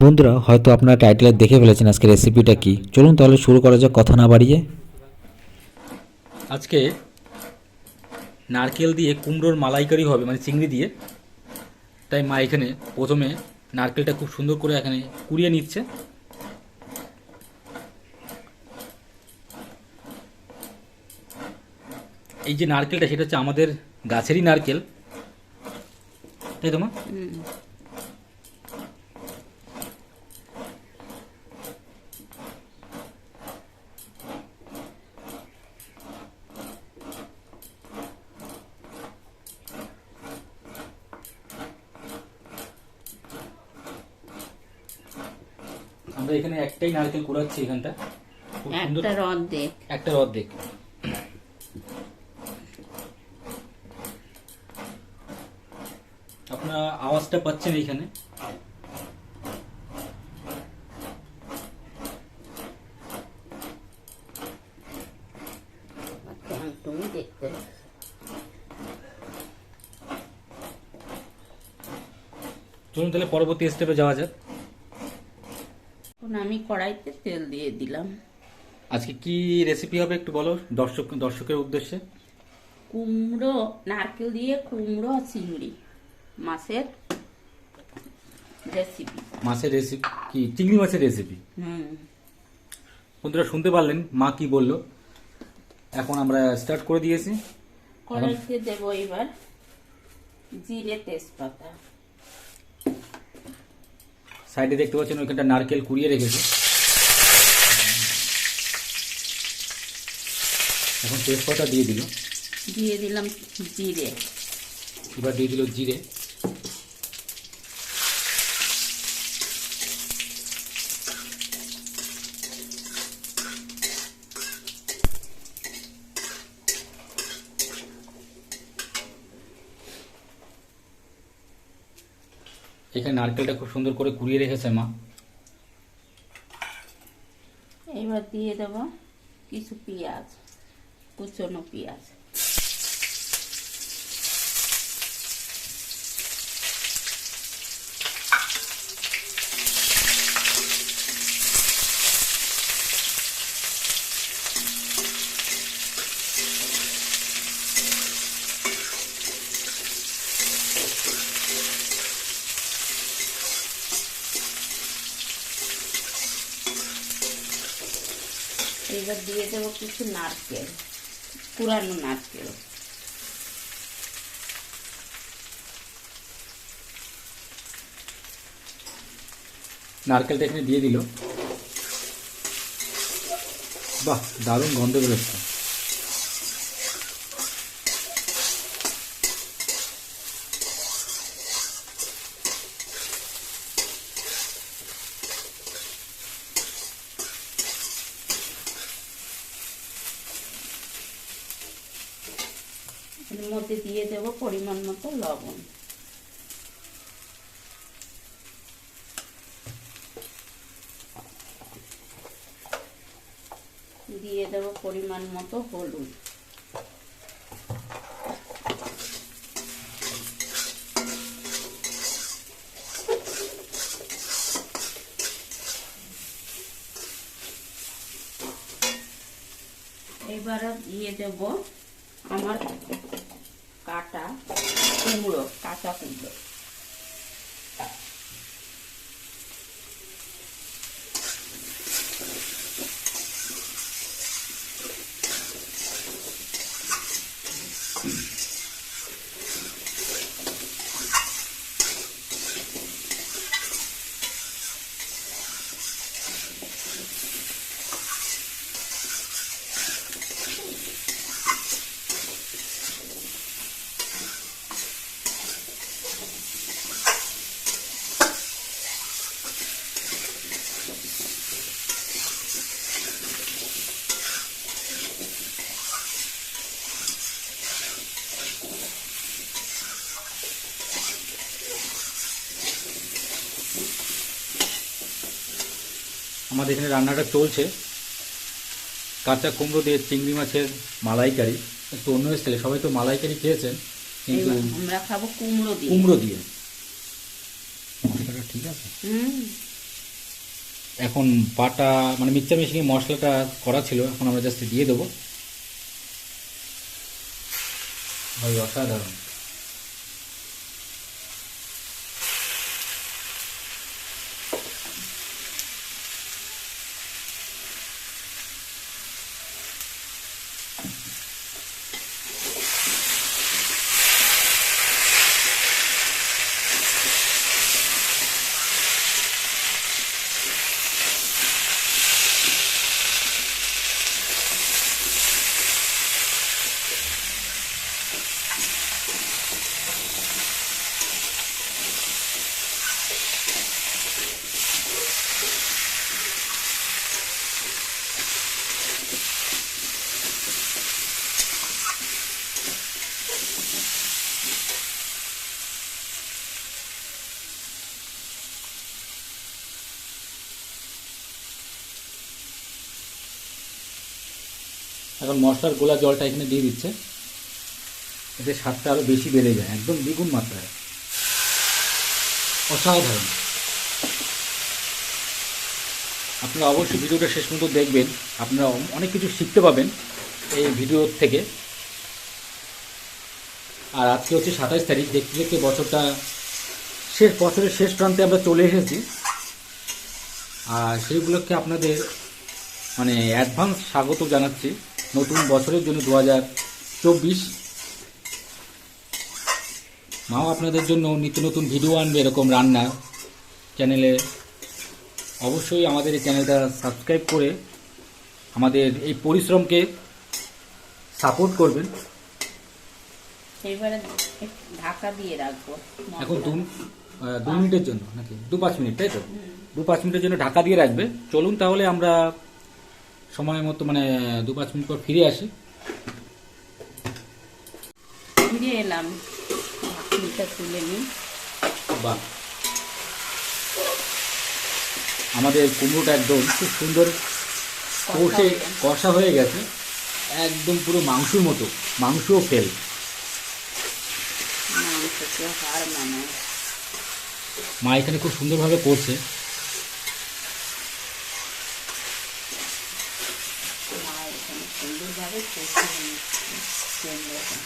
বন্ধুরা হয়তো আপনারা টাইটেলে দেখে ফেলেছেন আজকে রেসিপিটা কি। চলুন তাহলে শুরু করা যাক কথা না বাড়িয়ে। আজকে নারকেল দিয়ে কুমড়োর মালাইকারি হবে মানে চিংড়ি দিয়ে। তাই মা এখানে প্রথমে নারকেলটা খুব সুন্দর করে এখানে কুড়িয়ে নিচ্ছে। এই যে নারকেলটা সেটা হচ্ছে আমাদের গাছেরই নারকেল। তাই তো মা আমরা এখানে একটাই নারকেল কুড়াচ্ছি এখানটা। একটা সুন্দর একটার অর্ধেক একটার অর্ধেক আপনারা আওয়াজটা পাচ্ছেন এইখানে তুমি দেখতে। চলুন তাহলে পরবর্তী স্টেপে যাওয়া যাক। কড়াইতে তেল দিয়ে দিলাম। আজকে কি রেসিপি হবে একটু বলো দর্শক দর্শকের উদ্দেশ্যে? কুমড়ো নারকেল দিয়ে কুমড়ো চিংড়ি মাছের রেসিপি মাছের রেসিপি কি? চিংড়ি মাছের রেসিপি হুম। বন্ধুরা শুনতে পারলেন মা কি বলল? এখন আমরা স্টার্ট করে দিয়েছি। কড়াইতে দেবো এবার জিরে তেজপাতা। সাইডে দেখতে পাচ্ছেন ওইখানটা নারকেল কুড়িয়ে রেখেছে। এখন তেজপাতা দিয়ে দিল। দিয়ে দিলাম জিরে। এবার দিয়ে দিল জিরে। এখানে নারকেলটা খুব সুন্দর করে কুড়িয়ে রেখেছে মা। এবার দিয়ে দেবো কিছু পেঁয়াজ। কুচনো পেঁয়াজ এবার দিয়ে দেবো কিছু নারকেল পুরানো নারকেল। নারকেলটা এখানে দিয়ে দিল। বাহ দারুণ গন্ধ বেরোচ্ছে। এর মধ্যে দিয়ে দেবো পরিমাণ মতো লবণ। দিয়ে দেবো পরিমাণ মতো হলুদ। এবারে দিয়ে দেব আমার কুমড়ো কাঁচা কুমড়ো আমাদের এখানে রান্নাটা চলছে। কাঁচা কুমড়ো দিয়ে চিংড়ি মাছের মালাইকারি। একটু অন্য স্টাইলে সবাই তো মালাইকারি খেয়েছেন কিন্তু আমরা খাব কুমড়ো দিয়ে। কুমড়ো দিয়ে। মশলাটা ঠিক আছে। এখন বাটা মানে মিক্সচার মেশিনে মশলাটা করা ছিল এখন আমরা জাস্ট দিয়ে দেবো। ভাই অসাধারণ। এখন মশলার গোলা জলটা এখানে দিয়ে দিচ্ছে। এতে স্বাদটা আরও বেশি বেড়ে যায়, একদম দ্বিগুণ মাত্রায়। অসাধারণ। আপনারা অবশ্যই ভিডিওটা শেষ পর্যন্ত দেখবেন। আপনারা অনেক কিছু শিখতে পাবেন এই ভিডিও থেকে। আর আজকে হচ্ছে সাতাইশ তারিখ, দেখতে দেখতে বছরটা শেষ, বছরের শেষ প্রান্তে আমরা চলে এসেছি। আর সেইগুলোকে আপনাদের মানে অ্যাডভান্স স্বাগত জানাচ্ছি। নতুন বছরের জন্য দু হাজার চব্বিশ। মাও আপনাদের জন্য নিত্য নতুন ভিডিও আনবে এরকম রান্না চ্যানেলে অবশ্যই আমাদের এই চ্যানেলটা সাবস্ক্রাইব করে আমাদের এই পরিশ্রমকে সাপোর্ট করবেন। এবারে ঢাকা দিয়ে রাখব। এখন দু দু মিনিটের জন্য নাকি? দু পাঁচ মিনিট তাই তো? দু পাঁচ মিনিটের জন্য ঢাকা দিয়ে রাখবে। চলুন তাহলে আমরা সময় মতো মানে দু পাঁচ মিনিট পর ফিরে আসি। ফিরে এলাম। ঢাকনিটা তুলে নিই। বাহ। আমাদের কুমড়োটা একদম খুব সুন্দর কষে কষা হয়ে গেছে। একদম পুরো মাংসর মতো। মাংসও ফেল। মা এখানে খুব সুন্দরভাবে করছে মা এখানে সুন্দরভাবে কষিয়ে নিচ্ছে কুমড়োটা।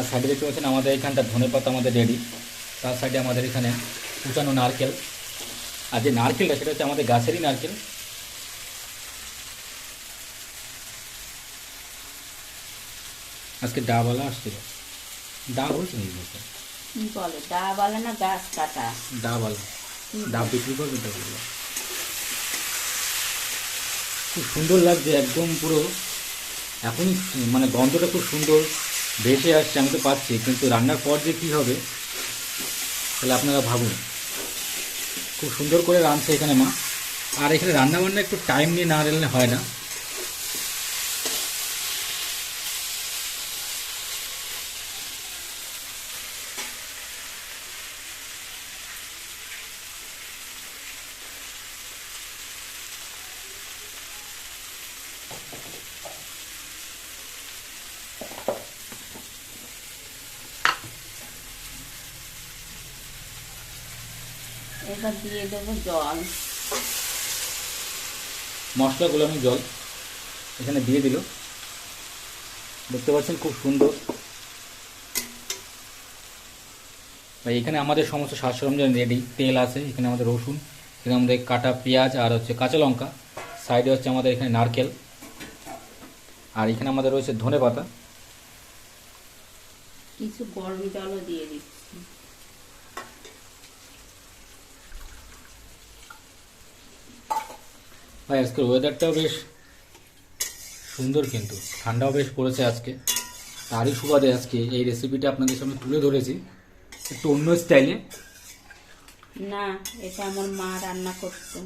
আর সাইডে দেখতে পাচ্ছেন আমাদের এখানটা ধনে পাতা আমাদের রেডি। তার সাইডে আমাদের এখানে কুচানো নারকেল। আর যে নারকেলটা সেটা হচ্ছে আমাদের গাছেরই নারকেল। আজকে ডাবালা আসছিল। ডাব হয়েছে নাকি বলতে বলে? দা না গাছ কাটা? ডাবালা। ডাব বিক্রি করবে তো খুব সুন্দর লাগছে একদম পুরো। এখনই মানে গন্ধটা খুব সুন্দর। ভেসে আসছে, আমি তো পাচ্ছি, কিন্তু রান্নার পর যে কী হবে, তাহলে আপনারা ভাবুন। খুব সুন্দর করে রাঁধছে এখানে মা। আর এখানে রান্নাবান্না একটু টাইম নিয়ে না রান্না হয় না। এবার দিয়ে দেবো জল। মশলা গোলানো জল এখানে দিয়ে দিল। দেখতে পাচ্ছেন খুব সুন্দর। ভাই এখানে আমাদের সমস্ত সাজ সরঞ্জাম রেডি তেল আছে এখানে আমাদের রসুন এখানে আমাদের কাটা পেঁয়াজ আর হচ্ছে কাঁচা লঙ্কা সাইডে হচ্ছে আমাদের এখানে নারকেল আর এখানে আমাদের রয়েছে ধনে পাতা কিছু গরম জলও দিয়ে দিচ্ছি। ভাই আজকের ওয়েদারটাও বেশ সুন্দর কিন্তু। ঠান্ডাও বেশ পড়েছে আজকে। তারই সুবাদে আজকে এই রেসিপিটা আপনাদের সামনে তুলে ধরেছি। একটু অন্য স্টাইলে না এটা আমার মা রান্না করতো।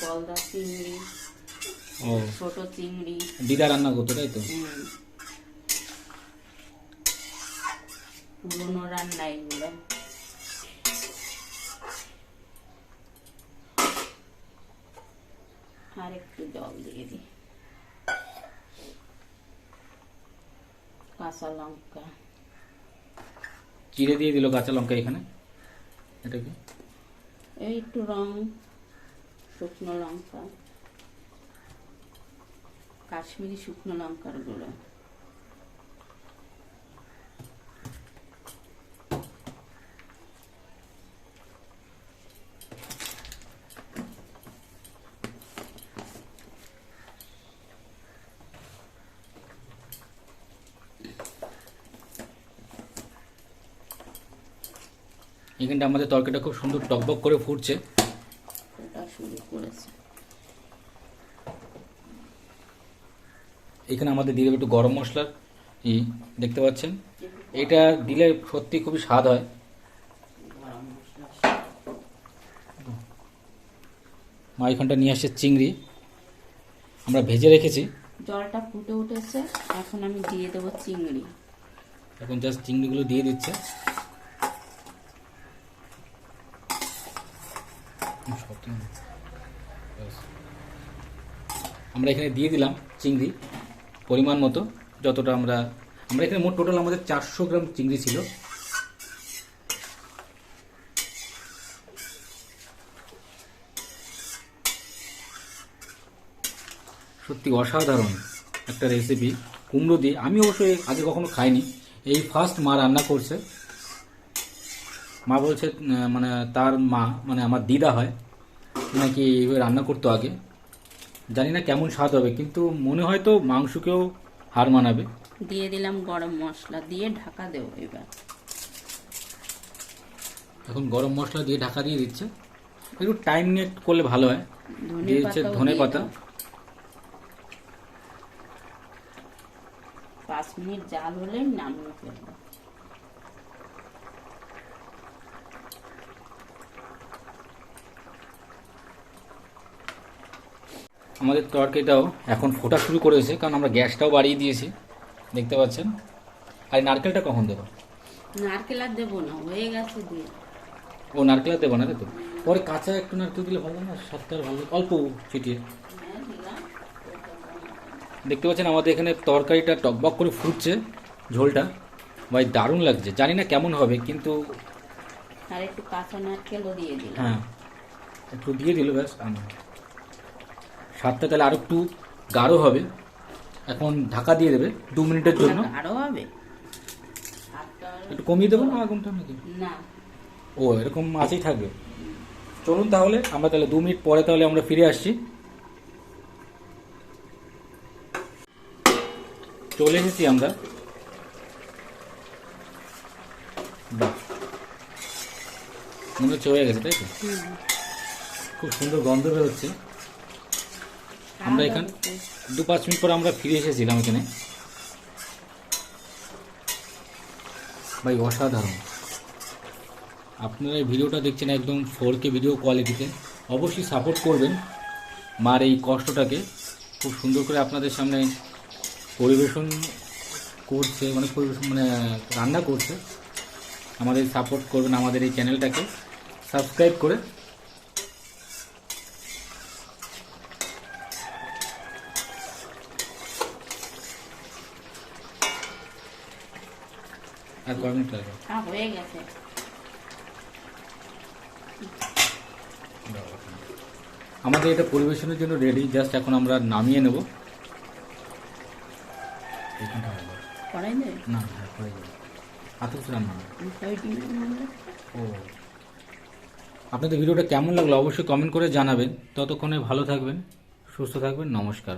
গলদা চিংড়ি ও। ছোট চিংড়ি। দিদা রান্না করতো তাই তো। পুরোনো রান্না এগুলো। আর একটু জল দিয়ে দিই। কাঁচা লঙ্কা। চিড়ে দিয়ে দিল কাঁচা লঙ্কা এখানে? এটা কি? এই একটু রং শুকনো লঙ্কা। কাশ্মীরি শুকনো লঙ্কার গুঁড়ো। এখানটা আমাদের তরকারিটা খুব সুন্দর টকবক করে ফুটছে। এখানে আমাদের দিয়ে দেবে একটু গরম মশলার ই দেখতে পাচ্ছেন? এটা দিলে সত্যি খুবই স্বাদ হয়। মা এখানটা নিয়ে আসছে চিংড়ি। আমরা ভেজে রেখেছি। জলটা ফুটে উঠেছে এখন আমি দিয়ে দেবো চিংড়ি। এখন জাস্ট চিংড়িগুলো দিয়ে দিচ্ছে। আমরা এখানে দিয়ে দিলাম চিংড়ি, পরিমাণ মতো, যতটা আমরা আমরা এখানে মোট টোটাল আমাদের চারশো গ্রাম চিংড়ি ছিল। সত্যি অসাধারণ একটা রেসিপি কুমড়ো দিয়ে, আমি অবশ্যই আগে কখনো খাইনি। এই ফার্স্ট মা রান্না করছে। মা বলছে মানে তার মা মানে আমার দিদা হয় নাকি এইভাবে রান্না করতো আগে। জানি না কেমন স্বাদ হবে কিন্তু মনে হয় তো মাংসকেও হার মানাবে। দিয়ে দিলাম গরম মশলা দিয়ে ঢাকা দেবো এবার। এখন গরম মশলা দিয়ে ঢাকা দিয়ে দিচ্ছে। একটু টাইম নিয়ে করলে ভালো হয়। দিয়ে দিচ্ছে ধনে পাতা। পাঁচ মিনিট জাল হলেই নামিয়ে ফেলব। আমাদের তরকারিটাও এখন ফোটা শুরু করেছে কারণ আমরা গ্যাসটাও বাড়িয়ে দিয়েছি। দেখতে পাচ্ছেন? আর নারকেলটা কখন দেবো? নারকেল আর দেবো না হয়ে গেছে দিয়ে। ও নারকেল আর দেবো না তো? পরে কাঁচা একটু নারকেল দিলে ভালো না? স্বাদটা ভালো অল্প ছিটিয়ে হ্যাঁ দেখতে পাচ্ছেন আমাদের এখানে তরকারিটা টকবক করে ফুটছে ঝোলটা। ভাই দারুণ লাগছে। জানি না কেমন হবে কিন্তু আর একটু কাঁচা নারকেলও দিয়ে দিলাম। হ্যাঁ। একটু দিয়ে দিল ব্যাস আনো। স্বাদটা তাহলে আরও একটু গাঢ় হবে। এখন ঢাকা দিয়ে দেবে দু মিনিটের জন্য। হবে? একটু কমিয়ে দেবো না আগুনটা নাকি না। ও এরকম আছেই থাকবে। চলুন তাহলে আমরা তাহলে দু মিনিট পরে তাহলে আমরা ফিরে আসছি। চলে এসেছি আমরা। বাহ। মনে হচ্ছে হয়ে গেছে তাই তো? খুব সুন্দর গন্ধ বেরোচ্ছে। আমরা এখান দু পাঁচ মিনিট পর আমরা ফিরে এসেছিলাম এখানে। ভাই, অসাধারণ। আপনারা ভিডিওটা দেখছেন একদম ফোর কে ভিডিও কোয়ালিটিতে অবশ্যই সাপোর্ট করবেন মার এই কষ্টটাকে। খুব সুন্দর করে আপনাদের সামনে পরিবেশন করছে মানে পরিবেশন মানে রান্না করছে। আমাদের সাপোর্ট করবেন আমাদের এই চ্যানেলটাকে সাবস্ক্রাইব করে কয় মিনিট লাগবে হ্যাঁ হয়ে গেছে। আমাদের এটা পরিবেশনের জন্য রেডি জাস্ট এখন আমরা নামিয়ে নেব। না হ্যাঁ যাবে কিছু রান্না ও। আপনাদের ভিডিওটা কেমন লাগল অবশ্যই কমেন্ট করে জানাবেন। ততক্ষণে ভালো থাকবেন সুস্থ থাকবেন নমস্কার।